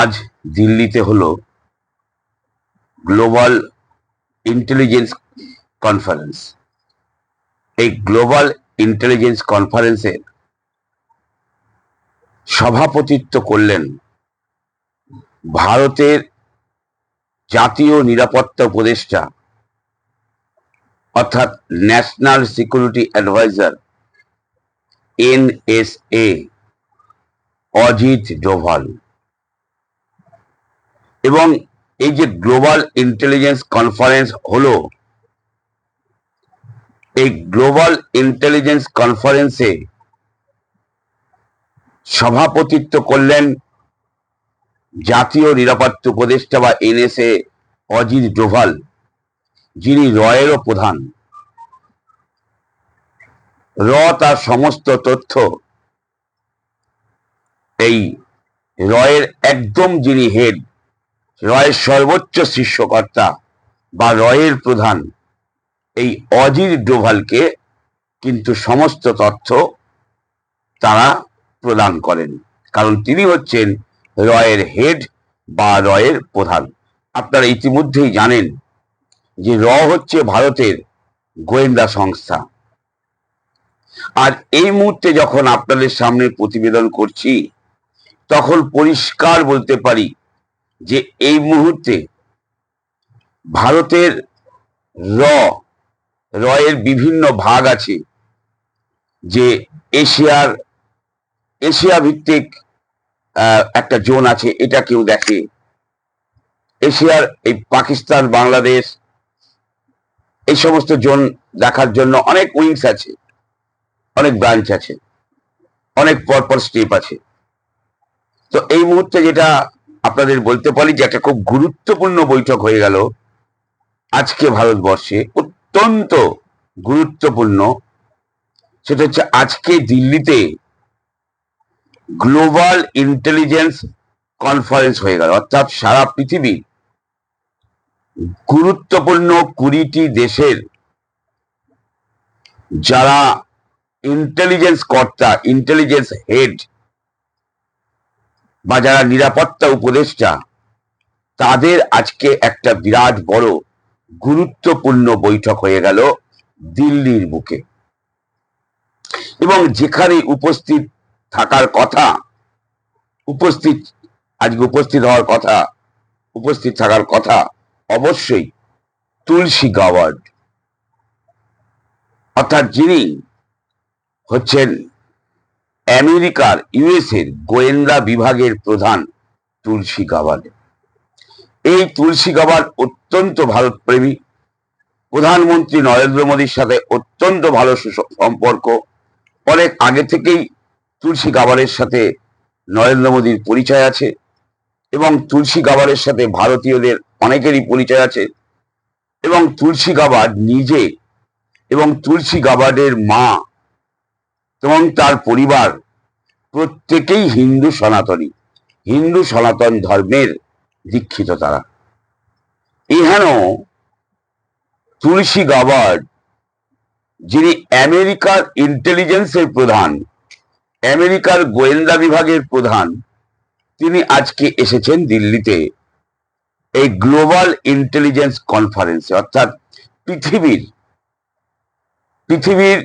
আজ দিল্লিতে হলো গ্লোবাল ইন্টেলিজেন্স কনফারেন্স এই গ্লোবাল ইন্টেলিজেন্স কনফারেন্সের সভাপতিত্ব করলেন ভারতের জাতীয় নিরাপত্তা উপদেষ্টা, অর্থাৎ national security adviser NSA Ajit Doval. এবং এই যে গ্লোবাল ইন্টেলিজেন্স কনফারেন্স হলো, এই গ্লোবাল ইন্টেলিজেন্স কনফারেন্সে সভাপতিত্ব করলেন জাতীয় নিরাপত্তা উপদেষ্টা বা এনএসএ অজিত ডোভাল, যিনি রয়েরও প্রধান। র তার সমস্ত তথ্য এই রয়ের একদম যিনি হেড রয়ের সর্বোচ্চ শীর্ষকর্তা বা রয়ের প্রধান এই অজির ডোভালকে কিন্তু সমস্ত তথ্য তারা প্রদান করেন। কারণ তিনি হচ্ছেন রয়ের হেড বা রয়ের প্রধান। আপনারা ইতিমধ্যেই জানেন যে র হচ্ছে ভারতের গোয়েন্দা সংস্থা। আর এই মুহূর্তে যখন আপনাদের সামনে প্রতিবেদন করছি, তখন পরিষ্কার বলতে পারি যে এই মুহূর্তে ভারতের র, রয়ের বিভিন্ন ভাগ আছে যে এশিয়ার এশিয়া ভিত্তিক একটা জোন আছে, এটা কেউ দেখে। এশিয়ার এই পাকিস্তান, বাংলাদেশ, এই সমস্ত জোন দেখার জন্য অনেক উইংস আছে, অনেক ব্রাঞ্চ আছে, অনেক পরপর স্টেপ আছে। তো এই মুহূর্তে যেটা আপনাদের বলতে পারি যে একটা খুব গুরুত্বপূর্ণ বৈঠক হয়ে গেল আজকে ভারতবর্ষে, অত্যন্ত গুরুত্বপূর্ণ। সেটা হচ্ছে আজকে দিল্লিতে গ্লোবাল ইন্টেলিজেন্স কনফারেন্স হয়ে গেল। অর্থাৎ সারা পৃথিবীর গুরুত্বপূর্ণ কুড়িটি দেশের যারা ইন্টেলিজেন্স কর্তা ইন্টেলিজেন্স হেড বা যারা নিরাপত্তা উপদেষ্টা, তাদের আজকে একটা বিরাট বড় গুরুত্বপূর্ণ বৈঠক হয়ে গেল দিল্লির বুকে। এবং যেখানে উপস্থিত থাকার কথা, উপস্থিত, আজকে উপস্থিত হওয়ার কথা, উপস্থিত থাকার কথা অবশ্যই তুলসী গাওয়ার্ড অর্থাৎ যিনি হচ্ছেন আমেরিকার ইউএসের গোয়েন্দা বিভাগের প্রধান তুলসী গাওয়ার্ড এই তুলসী গাওয়ার্ড অত্যন্ত ভারতপ্রেমী। প্রধানমন্ত্রী নরেন্দ্র মোদীর সাথে অত্যন্ত ভালো সম্পর্ক। অনেক আগে থেকেই তুলসী গাওয়ারের সাথে নরেন্দ্র মোদীর পরিচয় আছে এবং তুলসী গাওয়ারের সাথে ভারতীয়দের অনেকেরই পরিচয় আছে এবং তুলসী গাওয়ার নিজে এবং তুলসী গাওয়ার্ডের মা এবং তার পরিবার প্রত্যেকেই হিন্দু সনাতনী। হিন্দু সনাতন ধর্মের দীক্ষিত তারা। এখানেও তুলসী গাওয়ার্ড যিনি আমেরিকার ইন্টেলিজেন্সের প্রধান, আমেরিকার গোয়েন্দা বিভাগের প্রধান, তিনি আজকে এসেছেন দিল্লিতে এই গ্লোবাল ইন্টেলিজেন্স কনফারেন্সে, অর্থাৎ পৃথিবীর পৃথিবীর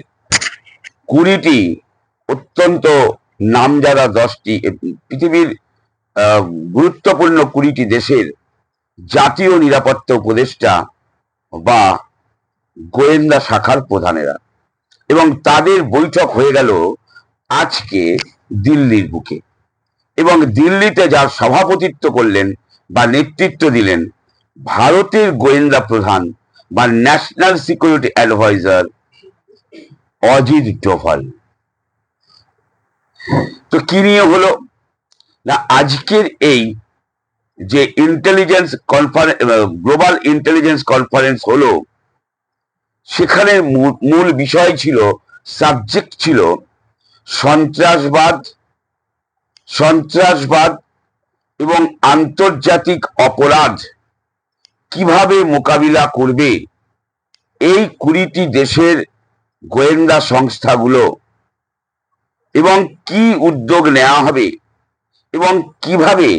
কুড়িটি অত্যন্ত নামজাদা দশটি পৃথিবীর গুরুত্বপূর্ণ কুড়িটি দেশের জাতীয় নিরাপত্তা উপদেষ্টা বা গোয়েন্দা শাখার প্রধানেরা। এবং তাদের বৈঠক হয়ে গেল আজকে দিল্লির বুকে। এবং দিল্লিতে যার সভাপতিত্ব করলেন বা নেতৃত্ব দিলেন ভারতের গোয়েন্দা প্রধান বা national security adviser Ajit Doval. তো কি নিয়ে হলো? না, আজকের এই যে intelligence conference global intelligence conference হলো, সেখানে মূল বিষয় ছিল সাবজেক্ট ছিল সন্ত্রাসবাদ সন্ত্রাসবাদ এবং আন্তর্জাতিক অপরাধ। কীভাবে মোকাবিলা করবে? এই কুড়িটি দেশের গোয়েন্দা সংস্থাগুলো এবং কি উদ্যোগ নেওয়া হবে এবং কীভাবে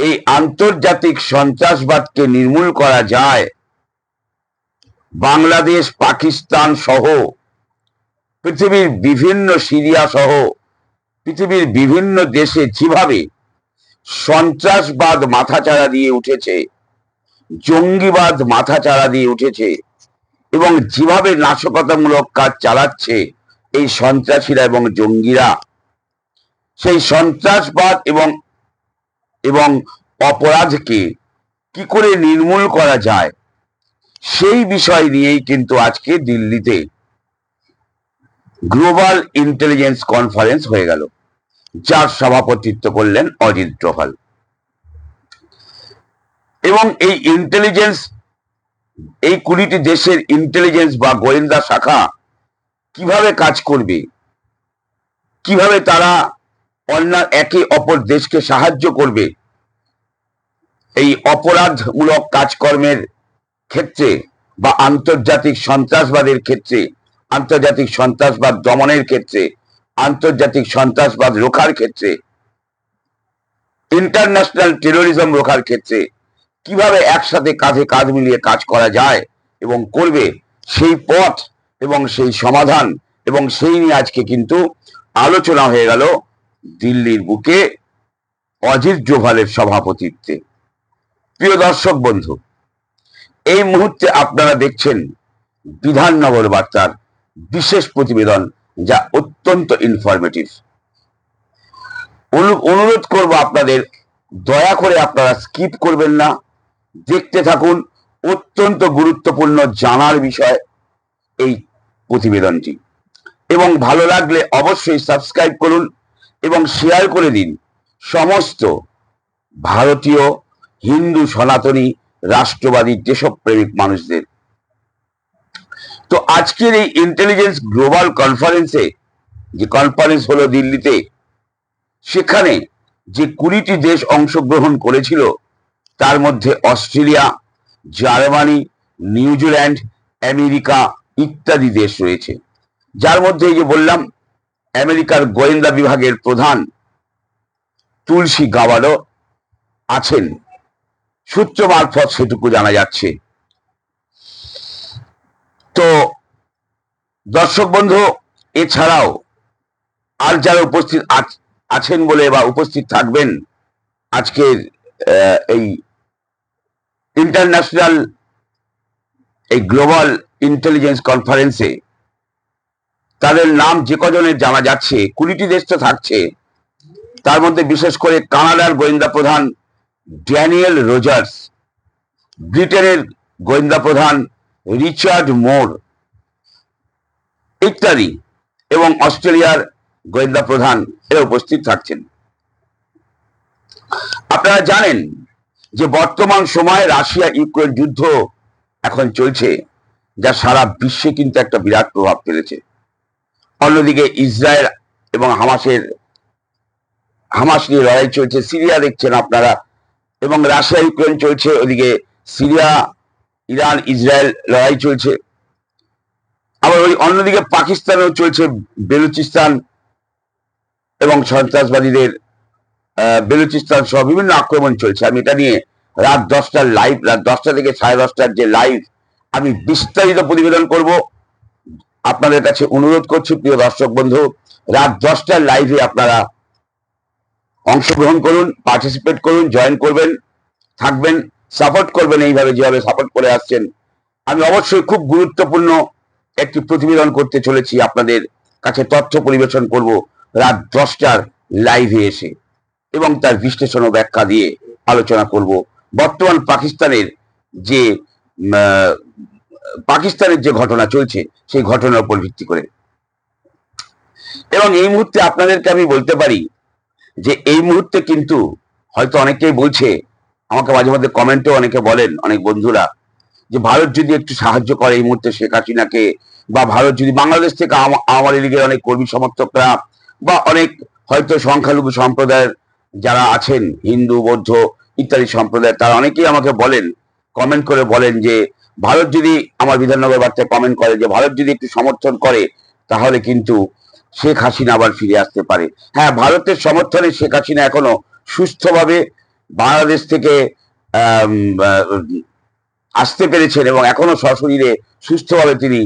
এই আন্তর্জাতিক সন্ত্রাসবাদকে নির্মূল করা যায়, বাংলাদেশ, পাকিস্তান সহ পৃথিবীর বিভিন্ন সিরিয়া সহ পৃথিবীর বিভিন্ন দেশে যেভাবে সন্ত্রাসবাদ মাথাচাড়া দিয়ে উঠেছে, জঙ্গিবাদ মাথাচাড়া দিয়ে উঠেছে এবং যেভাবে নাশকতামূলক কাজ চালাচ্ছে এই সন্ত্রাসীরা এবং জঙ্গিরা, সেই সন্ত্রাসবাদ এবং এবং অপরাধকে কি করে নির্মূল করা যায়, সেই বিষয় নিয়েই কিন্তু আজকে দিল্লিতে গ্লোবাল ইন্টেলিজেন্স কনফারেন্স হয়ে গেল, যার সভাপতিত্ব করলেন অজিত ডোভাল। এবং এই ইন্টেলিজেন্স এই কুড়িটি দেশের ইন্টেলিজেন্স বা গোয়েন্দা শাখা কীভাবে কাজ করবে? কীভাবে তারা অন্য, একে অপর দেশকে সাহায্য করবে? এই অপরাধমূলক কাজকর্মের ক্ষেত্রে বা আন্তর্জাতিক সন্ত্রাসবাদের ক্ষেত্রে, আন্তর্জাতিক সন্ত্রাসবাদ দমনের ক্ষেত্রে, আন্তর্জাতিক সন্ত্রাসবাদ রোখার ক্ষেত্রে ইন্টারন্যাশনাল টেরোরিজম রোখার ক্ষেত্রে কীভাবে একসাথে কাঁধে কাঁধ মিলিয়ে কাজ করা যায় এবং করবে, সেই পথ এবং সেই সমাধান এবং সেই নিয়ে আজকে কিন্তু আলোচনা হয়ে গেল দিল্লির বুকে অজিত জোভালের সভাপতিত্বে। প্রিয় দর্শক বন্ধু, এই মুহূর্তে আপনারা দেখছেন বিধাননগর বার্তার বিশেষ প্রতিবেদন যা অত্যন্ত ইনফরমেটিভ অনুরোধ করব আপনাদের, দয়া করে আপনারা স্কিপ করবেন না। দেখতে থাকুন, অত্যন্ত গুরুত্বপূর্ণ জানার বিষয় এই প্রতিবেদনটি। এবং ভালো লাগলে অবশ্যই সাবস্ক্রাইব করুন এবং শেয়ার করে দিন। সমস্ত ভারতীয়, হিন্দু, সনাতনী, রাষ্ট্রবাদী, দেশপ্রেমিক মানুষদের। তো আজকের এই ইন্টেলিজেন্স গ্লোবাল কনফারেন্সে যে কনফারেন্স হলো দিল্লিতে, সেখানে যে কুড়িটি দেশ অংশগ্রহণ করেছিল তার মধ্যে অস্ট্রেলিয়া, জার্মানি নিউজিল্যান্ড আমেরিকা ইত্যাদি দেশ রয়েছে। যার মধ্যে এই যে বললাম, আমেরিকার গোয়েন্দা বিভাগের প্রধান তুলসী গাওয়ালো আছেন। সূত্র মারফত সেটুকু জানা যাচ্ছে। তো দর্শক বন্ধু, এছাড়াও আর যারা উপস্থিত আছেন বলে বা উপস্থিত থাকবেন, আজকের এই ইন্টারন্যাশনাল, এই গ্লোবাল ইন্টেলিজেন্স কনফারেন্সে তাদের নাম যে কজনের জানা যাচ্ছে, কুড়িটি দেশ তো থাকছে, তার মধ্যে বিশেষ করে কানাডার গোয়েন্দা প্রধান ড্যানিয়েল রোজার্স, ব্রিটেনের গোয়েন্দা প্রধান রিচার্ড মোর ইত্যাদি, এবং অস্ট্রেলিয়ার গোয়েন্দা প্রধান এরা উপস্থিত থাকছেন। আপনারা জানেন যে বর্তমান সময়ে রাশিয়া ইউক্রেন যুদ্ধ এখন চলছে, যা সারা বিশ্বে কিন্তু একটা বিরাট প্রভাব ফেলেছে। অন্যদিকে ইসরায়েল এবং হামাসের, হামাস নিয়ে লড়াই চলছে, সিরিয়া দেখছেন আপনারা, এবং রাশিয়া ইউক্রেন চলছে, ওদিকে সিরিয়া, ইরান, ইসরায়েল লড়াই চলছে। আবার ওই অন্যদিকে পাকিস্তানেও চলছে বেলুচিস্তান এবং সন্ত্রাসবাদীদের বেলুচিস্তান সহ বিভিন্ন আক্রমণ চলছে। আমি এটা নিয়ে রাত দশটার লাইভ রাত দশটা থেকে সাড়ে দশটার যে লাইভ আমি বিস্তারিত প্রতিবেদন করব। আপনাদের কাছে অনুরোধ করছি, প্রিয় দর্শক বন্ধু, রাত দশটার লাইভে আপনারা অংশগ্রহণ করুন পার্টিসিপেট করুন জয়েন করবেন, থাকবেন সাপোর্ট করবেন এইভাবে যেভাবে সাপোর্ট করে আসছেন। আমি অবশ্যই খুব গুরুত্বপূর্ণ একটি প্রতিবেদন করতে চলেছি। আপনাদের কাছে তথ্য পরিবেশন করব রাত দশটার লাইভে এসে। এবং তার বিশ্লেষণ ব্যাখ্যা দিয়ে আলোচনা করব। বর্তমান পাকিস্তানের যে পাকিস্তানের যে ঘটনা চলছে, সেই ঘটনার উপর ভিত্তি করে। এবং এই মুহূর্তে আপনাদেরকে আমি বলতে পারি যে, এই মুহূর্তে কিন্তু হয়তো অনেকেই বলছে, আমাকে মাঝে মধ্যে কমেন্টে অনেকে বলেন, অনেক বন্ধুরা, যে ভারত যদি একটু সাহায্য করে এই মুহূর্তে শেখ হাসিনাকে, বা ভারত যদি বাংলাদেশ থেকে আওয়ামী লীগের অনেক কর্মী সমর্থকরা, বা অনেক হয়তো সংখ্যালঘু সম্প্রদায়ের যারা আছেন, হিন্দু, বৌদ্ধ ইত্যাদি সম্প্রদায় তারা অনেকেই আমাকে বলেন কমেন্ট করে বলেন যে, ভারত যদি আমার বিধাননগর বার্তায় কমেন্ট করে যে, ভারত যদি একটু সমর্থন করে, তাহলে কিন্তু শেখ হাসিনা আবার ফিরে আসতে পারে। হ্যাঁ ভারতের সমর্থনে শেখ হাসিনা এখনও সুস্থভাবে বাংলাদেশ থেকে আসতে পেরেছেন এবং এখনও সশরীরে সুস্থভাবে তিনি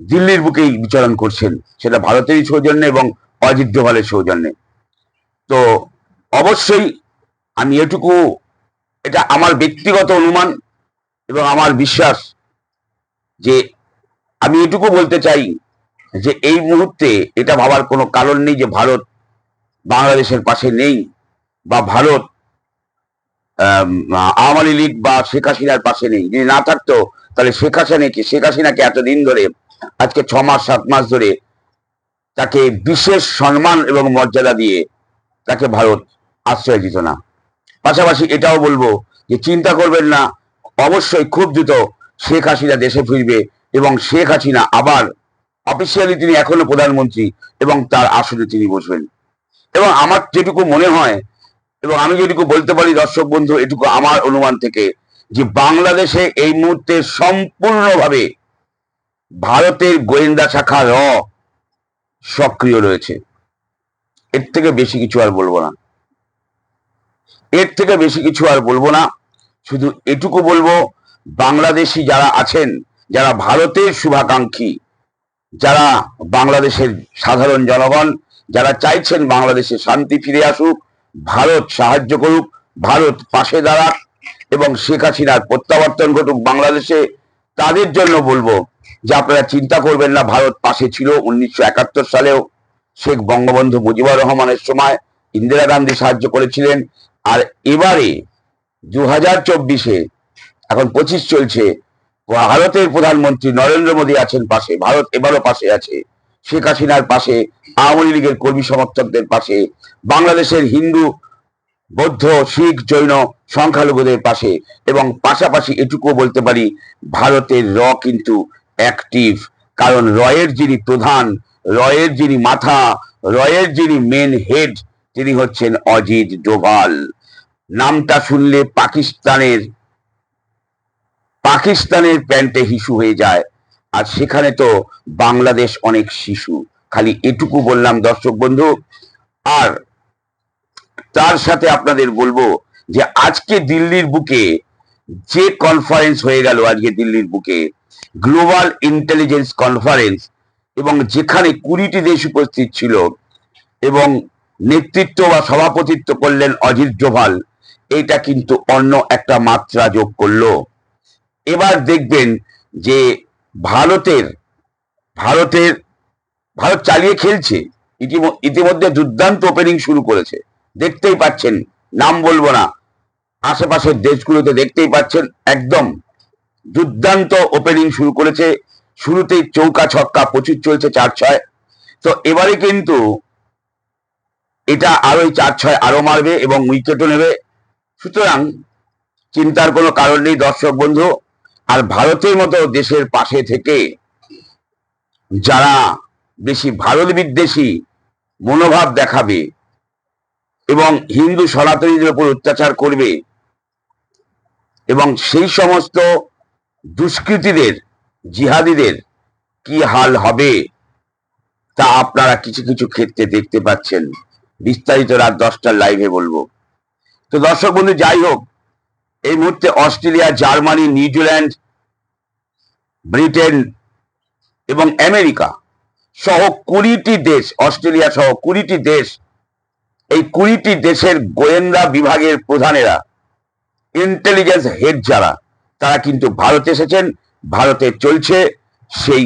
দিল্লির বুকেই বিচরণ করছেন। সেটা ভারতেরই সৌজন্যে এবং অজিত ডোভালের সৌজন্যে। তো অবশ্যই আমি এটুকু, এটা আমার ব্যক্তিগত অনুমান এবং আমার বিশ্বাস যে আমি এটুকু বলতে চাই যে এই মুহূর্তে এটা ভাবার কোনো কারণ নেই যে ভারত বাংলাদেশের পাশে নেই বা ভারত আওয়ামী লীগ বা শেখ হাসিনার পাশে নেই। যদি না থাকতো, তাহলে শেখ হাসিনাকে শেখ হাসিনাকে এতদিন ধরে, আজকে ছ মাস, সাত মাস ধরে তাকে বিশেষ সম্মান এবং মর্যাদা দিয়ে তাকে ভারত আশ্রয় দিত না। পাশাপাশি এটাও বলব যে চিন্তা করবেন না, অবশ্যই খুব দ্রুত শেখ হাসিনা দেশে ফিরবে এবং শেখ হাসিনা আবার অফিসিয়ালি তিনি এখনও প্রধানমন্ত্রী এবং তার আসনে তিনি বসবেন। এবং আমার যেটুকু মনে হয় এবং আমি যেটুকু বলতে পারি দর্শক বন্ধু, এটুকু আমার অনুমান থেকে যে বাংলাদেশে এই মুহূর্তে সম্পূর্ণভাবে ভারতের গোয়েন্দা শাখা র সক্রিয় রয়েছে। এর থেকে বেশি কিছু আর বলব না। এর থেকে বেশি কিছু আর বলব না। শুধু এটুকু বলব, বাংলাদেশি যারা আছেন, যারা ভারতের শুভাকাঙ্ক্ষী, যারা বাংলাদেশের সাধারণ জনগণ, যারা চাইছেন বাংলাদেশে শান্তি ফিরে আসুক, ভারত সাহায্য করুক, ভারত পাশে দাঁড়াক এবং শেখ হাসিনার প্রত্যাবর্তন ঘটুক বাংলাদেশে, তাদের জন্য বলব যে আপনারা চিন্তা করবেন না, ভারত পাশে ছিল উনিশশো একাত্তর সালেও শেখ বঙ্গবন্ধু মুজিবুর রহমানের সময়। ইন্দিরা গান্ধী সাহায্য করেছিলেন আর এবারে দু হাজার চব্বিশে এখন পঁচিশ চলছে, ভারতের প্রধানমন্ত্রী নরেন্দ্র মোদী আছেন পাশে, ভারত এবারও পাশে আছে, শেখ হাসিনার পাশে, আওয়ামী লীগের কর্মী সমর্থকদের পাশে, বাংলাদেশের হিন্দু, বৌদ্ধ, শিখ, জৈন সংখ্যালঘুদের পাশে এবং পাশাপাশি এটুকু বলতে পারি, ভারতের র কিন্তু অ্যাক্টিভ কারণ রয়ের যিনি প্রধান, রয়ের যিনি মাথা, রয়ের যিনি মেন হেড তিনি হচ্ছেন অজিত ডোভাল। নামটা শুনলে পাকিস্তানের পাকিস্তানের প্যান্টে হিসু হয়ে যায়। আর সেখানে তো বাংলাদেশ অনেক শিশু। খালি এটুকু বললাম দর্শক বন্ধু। আর তার সাথে আপনাদের বলব যে আজকে দিল্লির বুকে যে কনফারেন্স হয়ে গেল আজকে দিল্লির বুকে গ্লোবাল ইন্টেলিজেন্স কনফারেন্স এবং যেখানে কুড়িটি দেশ উপস্থিত ছিল, এবং নেতৃত্ব বা সভাপতিত্ব করলেন অজিত ডোভাল। এটা কিন্তু অন্য একটা মাত্রা যোগ করল। এবার দেখবেন যে ভারতের ভারতের, ভারত চালিয়ে খেলছে। ইতিম- ইতিমধ্যে দুর্দান্ত ওপেনিং শুরু করেছে। দেখতেই পাচ্ছেন, নাম বলব না। আশেপাশের দেশগুলোতে দেখতেই পাচ্ছেন, একদম দুর্দান্ত ওপেনিং শুরু করেছে। শুরুতেই চৌকা ছক্কা প্রচুর চলছে চার ছয়। তো এবারে কিন্তু এটা আরও এই চার ছয় আরও মারবে এবং উইকেটও নেবে। সুতরাং চিন্তার কোনো কারণ নেই, দর্শক বন্ধু। আর ভারতের মতো দেশের পাশে থেকে যারা বেশি ভারত বিদ্বেষী, মনোভাব দেখাবে এবং হিন্দু সনাতনীদের উপর অত্যাচার করবে এবং সেই সমস্ত দুষ্কৃতীদের, জিহাদিদের কি হাল হবে তা আপনারা কিছু কিছু ক্ষেত্রে দেখতে পাচ্ছেন। বিস্তারিত রাত দশটার লাইভে বলব। তো দর্শক বন্ধু, যাই হোক, এই মুহূর্তে Australia, Germany New Zealand Britain এবং আমেরিকা সহ কুড়িটি দেশ, অস্ট্রেলিয়া সহ কুড়িটি দেশ, এই কুড়িটি দেশের গোয়েন্দা বিভাগের প্রধানেরা ইন্টেলিজেন্স হেড যারা, তারা কিন্তু ভারতে এসেছেন, ভারতে চলছে সেই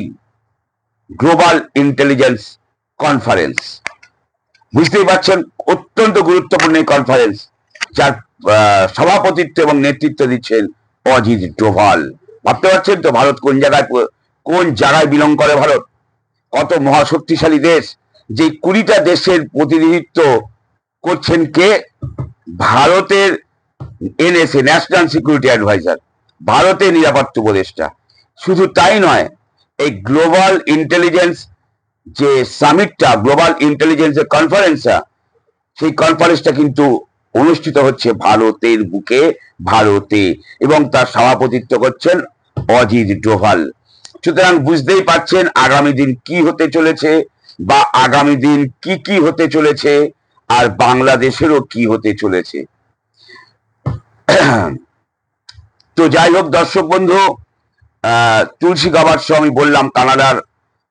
গ্লোবাল ইন্টেলিজেন্স কনফারেন্স বুঝতেই পারছেন, অত্যন্ত গুরুত্বপূর্ণ এই কনফারেন্স যার সভাপতিত্ব এবং নেতৃত্ব দিচ্ছেন অজিত ডোভাল। ভাবতে পারছেন তো ভারত কোন জায়গায় কোন জায়গায় বিলং করে ভারত? কত মহাশক্তিশালী দেশ যে কুড়িটা দেশের প্রতিনিধিত্ব করছেন কে? ভারতের এনএসএ ন্যাশনাল সিকিউরিটি অ্যাডভাইজার ভারতের নিরাপত্তা উপদেষ্টা। শুধু তাই নয়, এই গ্লোবাল ইন্টেলিজেন্স যে সামিটটা গ্লোবাল ইন্টেলিজেন্সের কনফারেন্সটা সেই কনফারেন্সটা কিন্তু অনুষ্ঠিত হচ্ছে ভারতের বুকে, ভারতে। এবং তার সভাপতিত্ব করছেন অজিত ডোভাল। সুতরাং বুঝতেই পারছেন আগামী দিন কি হতে চলেছে বা আগামী দিন কি কি হতে চলেছে আর বাংলাদেশেরও কি হতে চলেছে। তো যাই হোক দর্শক বন্ধু তুলসী গাবার আমি বললাম কানাডার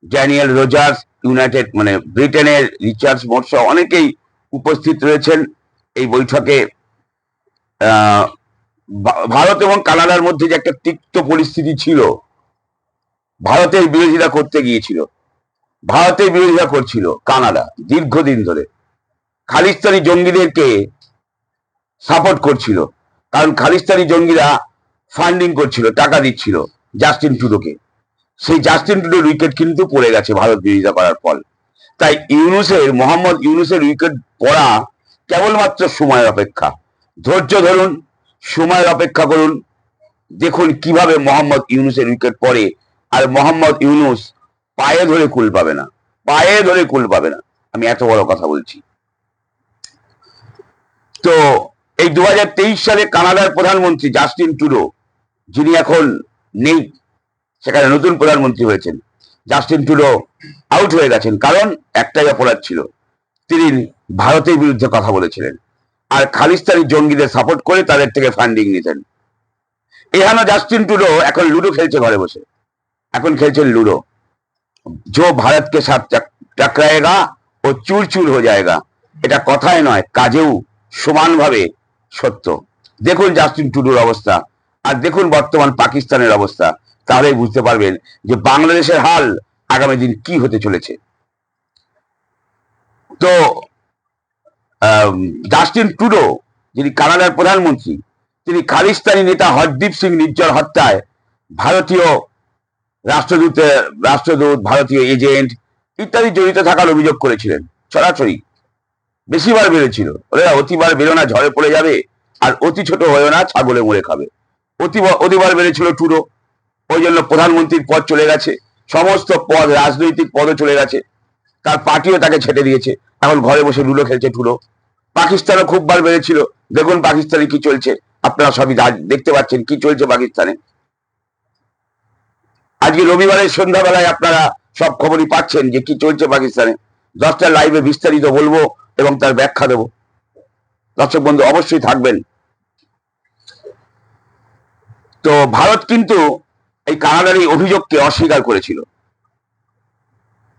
ড্যানিয়েল রোজার্স, ইউনাইটেড মানে ব্রিটেনের রিচার্ডস মোটস অনেকেই উপস্থিত রয়েছেন এই বৈঠকে। ভারত এবং কানাডার মধ্যে যে একটা তিক্ত পরিস্থিতি ছিল, ভারতের বিরোধিতা করতে গিয়েছিল। ভারতের বিরোধিতা করছিল কানাডা দীর্ঘদিন ধরে। খালিস্তানি জঙ্গিদেরকে সাপোর্ট করছিল। কারণ খালিস্তানি জঙ্গিরা ফান্ডিং করছিল, টাকা দিচ্ছিল জাস্টিন টুডোকে সেই জাস্টিন টুডোর উইকেট কিন্তু পড়ে গেছে ভারত বিরোধিতা করার ফল। তাই ইউনুসের, মোহাম্মদ ইউনুসের উইকেট পড়া কেবলমাত্র সময়ের অপেক্ষা। ধৈর্য ধরুন, সময়ের অপেক্ষা করুন, দেখুন কীভাবে মোহাম্মদ ইউনুসের উইকেট পড়ে আর মোহাম্মদ ইউনুস পায়ে ধরে কুল পাবে না, পায়ে ধরে কুল পাবে না। আমি এত বড় কথা বলছি। তো এই দু হাজার তেইশ সালে কানাডার প্রধানমন্ত্রী জাস্টিন টুডো যিনি এখন নেই সেখানে নতুন প্রধানমন্ত্রী হয়েছেন। জাস্টিন টুডো আউট হয়ে গেছেন, কারণ একটাই অপরাধ ছিল, তিনি ভারতের বিরুদ্ধে কথা বলেছিলেন আর খালিস্তানি জঙ্গিদের সাপোর্ট করে তাদের থেকে ফান্ডিং নিতেন। এখানে জাস্টিন টুডো এখন লুডো খেলছে ঘরে বসে। এখন খেলছেন লুডো। জো ভারতকে সাথ টাকরায়েগা ও চুরচুর হয়ে যায়গা। এটা কথায় নয়, কাজেও সমানভাবে সত্য। দেখুন জাস্টিন টুডুর অবস্থা, আর দেখুন বর্তমান পাকিস্তানের অবস্থা। তাহলেই বুঝতে পারবেন যে বাংলাদেশের হাল আগামী দিন কি হতে চলেছে। তো জাস্টিন টুডো যিনি কানাডার প্রধানমন্ত্রী, তিনি খালিস্তানি নেতা হরদীপ সিং নির্জর হত্যায় ভারতীয় রাষ্ট্রদূতের রাষ্ট্রদূত, ভারতীয় এজেন্ট ইত্যাদি জড়িত থাকার অভিযোগ করেছিলেন। সরাসরি বেশিবার বেড়েছিল। ওরা অতিবার বেরো না, ঝড়ে পড়ে যাবে। আর অতি ছোট হয়েও না, ছাগলে মরে খাবে। অতি অতিবার বেড়েছিল টুডো ওই জন্য প্রধানমন্ত্রীর পদ চলে গেছে। সমস্ত পদ, রাজনৈতিক পদও চলে গেছে। তার পার্টিও তাকে ছেটে দিয়েছে। এখন ঘরে বসে লুডো খেলছে টুডো পাকিস্তানও খুব বার বেড়েছিল। দেখুন পাকিস্তানে কি চলছে। আপনারা সবই দেখতে পাচ্ছেন, কি চলছে পাকিস্তানে। আজকে রবিবারের সন্ধ্যাবেলায় আপনারা সব খবরই পাচ্ছেন যে কি চলছে পাকিস্তানে। দশটা লাইভে বিস্তারিত বলব এবং তার ব্যাখ্যা দেব। দর্শক বন্ধু, অবশ্যই থাকবেন। তো ভারত কিন্তু এই কানাডার এই অভিযোগকে অস্বীকার করেছিল।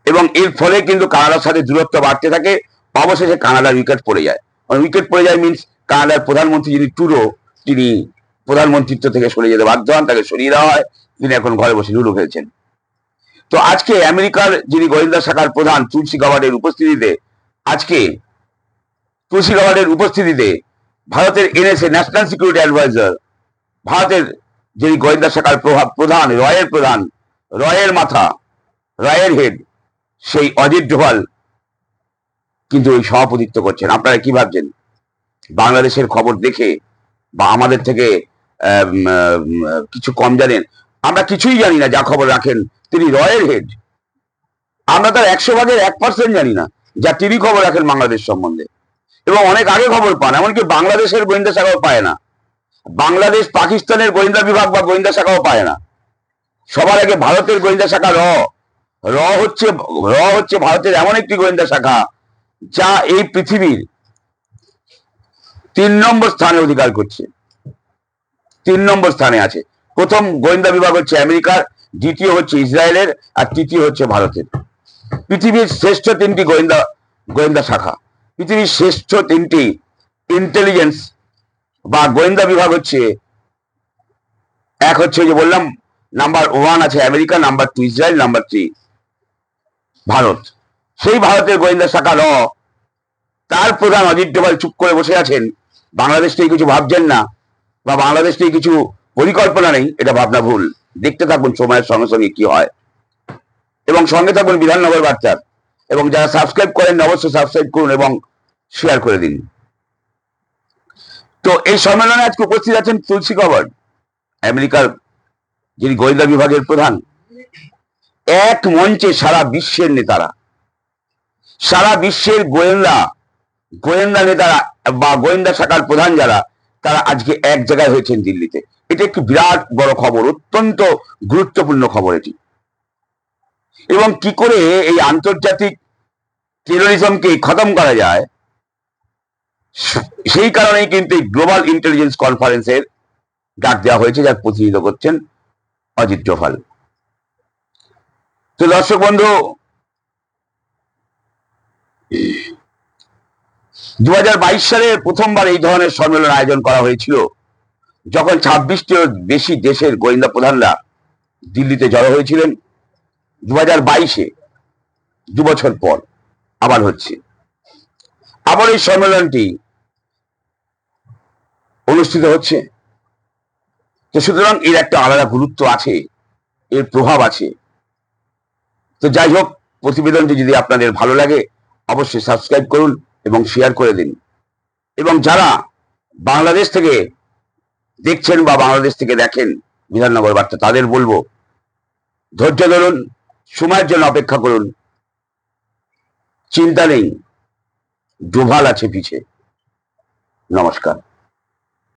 এবং এর ফলে কিন্তু কানাডার সাথে দূরত্ব বাড়তে থাকে, অবশেষে কানাডার উইকেট পড়ে যায়। উইকেট পড়ে যায় মিনস কানাডার প্রধানমন্ত্রী যিনি টুডো তিনি প্রধানমন্ত্রিত্ব থেকে সরে যেতে বাধ্য হন, তাকে সরিয়ে দেওয়া হয়। তিনি এখন ঘরে বসে লুডো খেলছেন। তো আজকে আমেরিকার যিনি গোয়েন্দা শাখার প্রধান তুলসী গাওয়ার্ডের উপস্থিতিতে, আজকে তুলসী গাওয়ার্ডের উপস্থিতিতে ভারতের এনএসএ ন্যাশনাল সিকিউরিটি অ্যাডভাইজার ভারতের যিনি গোয়েন্দা শাখার প্রভাব প্রধান, রয়ের প্রধান, রয়ের মাথা, রয়ের হেড সেই অজিত ডোভাল কিন্তু ওই সভাপতিত্ব করছেন। আপনারা কি ভাবছেন? বাংলাদেশের খবর দেখে বা আমাদের থেকে কিছু কম জানেন? আমরা কিছুই জানি না, যা খবর রাখেন তিনি রয়ের হেড আমরা তার একশো ভাগের এক পার্সেন্ট জানি না, যা তিনি খবর রাখেন বাংলাদেশ সম্বন্ধে। এবং অনেক আগে খবর পান, এমনকি বাংলাদেশের গোয়েন্দা শাখাও পায় না। বাংলাদেশ, পাকিস্তানের গোয়েন্দা বিভাগ বা গোয়েন্দা শাখাও পায় না। সবার আগে ভারতের গোয়েন্দা শাখা র। র হচ্ছে র হচ্ছে ভারতের এমন একটি গোয়েন্দা শাখা যা এই পৃথিবীর তিন নম্বর স্থানে অধিকার করছে। তিন নম্বর স্থানে আছে। প্রথম গোয়েন্দা বিভাগ হচ্ছে আমেরিকার, দ্বিতীয় হচ্ছে ইসরায়েলের, আর তৃতীয় হচ্ছে ভারতের। পৃথিবীর শ্রেষ্ঠ তিনটি গোয়েন্দা গোয়েন্দা শাখা। পৃথিবীর শ্রেষ্ঠ তিনটি ইন্টেলিজেন্স বা গোয়েন্দা বিভাগ হচ্ছে, এক হচ্ছে যে বললাম নাম্বার ওয়ান আছে America number two Israel number three Bharat. সেই ভারতের গোয়েন্দা শাখা র তার প্রধান অজিত ডোভাল চুপ করে বসে আছেন। বাংলাদেশ থেকে কিছু ভাবছেন না, বা বাংলাদেশ থেকে কিছু পরিকল্পনা নেই, এটা ভাবনা ভুল। দেখতে থাকুন সময়ের সঙ্গে সঙ্গে কি হয়। এবং সঙ্গে থাকুন বিধাননগর বার্তার। এবং যারা সাবস্ক্রাইব করেন অবশ্যই সাবস্ক্রাইব করুন এবং শেয়ার করে দিন। তো এই সম্মেলনে আজকে উপস্থিত আছেন তুলসী কবর আমেরিকার যিনি গোয়েন্দা বিভাগের প্রধান। এক মঞ্চে সারা বিশ্বের নেতারা, সারা বিশ্বের গোয়েন্দা গোয়েন্দা নেতারা বা গোয়েন্দা শাখার প্রধান যারা, তারা আজকে এক জায়গায় হয়েছেন দিল্লিতে। এটা একটি বিরাট বড় খবর, অত্যন্ত গুরুত্বপূর্ণ খবর এটি। এবং কি করে এই আন্তর্জাতিক টেরোরিজমকে খতম করা যায় সেই কারণেই কিন্তু এই গ্লোবাল ইন্টেলিজেন্স কনফারেন্সের ডাক দেওয়া হয়েছে, যার প্রতিনিধিত্ব করছেন অজিত ডোভাল। তো দর্শক বন্ধু দু হাজার বাইশ সালে প্রথমবার এই ধরনের সম্মেলন আয়োজন করা হয়েছিল, যখন ছাব্বিশটির বেশি দেশের গোয়েন্দা প্রধানরা দিল্লিতে জড়ো হয়েছিলেন। দু হাজার বাইশে দু বছর পর আবার হচ্ছে। আবার এই সম্মেলনটি অনুষ্ঠিত হচ্ছে। তো সুতরাং এর একটা আলাদা গুরুত্ব আছে, এর প্রভাব আছে। তো যাই হোক, প্রতিবেদনটি যদি আপনাদের ভালো লাগে, অবশ্যই সাবস্ক্রাইব করুন এবং শেয়ার করে দিন। এবং যারা বাংলাদেশ থেকে দেখছেন বা বাংলাদেশ থেকে দেখেন বিধাননগর বার্তা, তাদের বলব, ধৈর্য ধরুন, সময়ের জন্য অপেক্ষা করুন। চিন্তা নেই, ডোভাল আছে পিছে। নমস্কার।